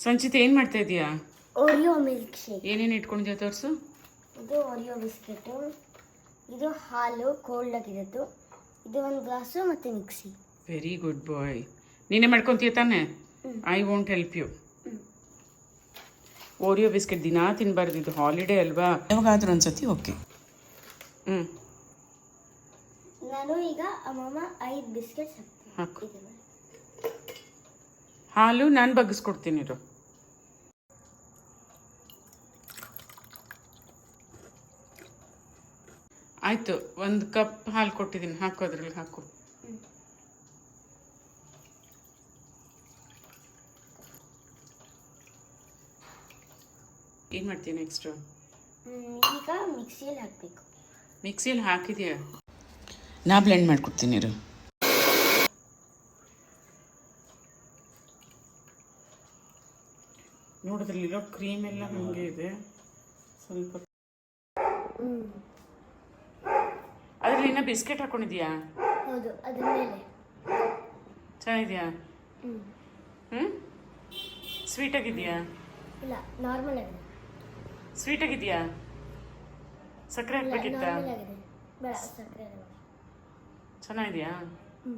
ಸಂಚಿತ ಏನು ಮಾಡ್ತಾ ಇದೀಯಾ? ಓರಿಯೋ ಮಿಲ್ಕ್ ಶೇಕ್ ಏನೇನು ಇಟ್ಕೊಂಡಿದ್ಯಾ ತೋರಿಸು? ಇದು ಓರಿಯೋ ಬಿಸ್ಕೆಟು ಇದು ಹಾಲು ಕೋಲ್ಡ್ ಆಗಿರೋದು ಇದು ಒಂದು ಗ್ಲಾಸು ಮತ್ತು ಮಿಕ್ಸಿ ವೆರಿ ಗುಡ್ ಬಾಯ್ ನೀನೇ ಮಾಡ್ಕೊತೀಯ ತಾನೆ? I want help you Oreo biscuit ದಿನಾ ತಿನ್ನಬಾರ್ದು ಇದು ಹಾಲಿಡೇ ಅಲ್ವಾ? ಯಾವಾಗಾದ್ರೂ ಒಂದ್ಸತಿ ಓಕೆ. ಹ್ಞೂ ನಾನು ಈಗ ಅಮ್ಮಮ್ಮ ಐದು ಬಿಸ್ಕೆಟ್ ಹಾಕು. ಹಾಲು ನಾನು ಬಗ್ಗಿಸ್ಕೊಡ್ತೀನಿ ಇರು. ಆಯಿತು ಒಂದು ಕಪ್ ಹಾಲು ಕೊಟ್ಟಿದ್ದೀನಿ ಹಾಕು ಅದ್ರಲ್ಲಿ ಹಾಕು. ಏನು ಮಾಡ್ತೀನಿ ನೆಕ್ಸ್ಟ್ ಈಗ ಮಿಕ್ಸಿಯಲ್ಲಿ ಹಾಕಬೇಕು. ಮಿಕ್ಸಿಯಲ್ಲಿ ಹಾಕಿದೆಯಾ? ನಾ ಬ್ಲೆಂಡ್ ಮಾಡ್ಕೊಡ್ತೀನಿ ಇರು. ನೋಡಿದ್ರಲ್ಲಿರೋ ಕ್ರೀಮ್ ಎಲ್ಲ ಹಂಗೆ ಇದೆ. ಸ್ವಲ್ಪ ಅದ್ರಲ್ಲಿ ಇನ್ನ ಬಿಸ್ಕೆಟ್ ಹಾಕೊಂಡಿದ್ಯಾ? ಹೌದು ಅದ್ರ ಮೇಲೆ. ಚೆನ್ನಾಗಿದ್ಯಾ? ಹ್ಞೂ ಹ್ಞೂ ಸ್ವೀಟ್ ಆಗಿದೆಯಾ? ಇಲ್ಲ ನಾರ್ಮಲ್ ಆಗಿದೆ. ಸ್ವೀಟ್ ಆಗಿದೆಯಾ? ಸಕ್ಕರೆ ಹಾಕ್ಬೇಕಿತ್ತ ಹಾಕ್ಬೇಕಿತ್ತಾ? ನಾರ್ಮಲ್ ಆಗಿದೆ. ಬೇಡ ಸಕ್ಕರೆ ಬೇಡ ಚೆನ್ನಾಗಿದೆಯಾ? ಹ್ಞೂ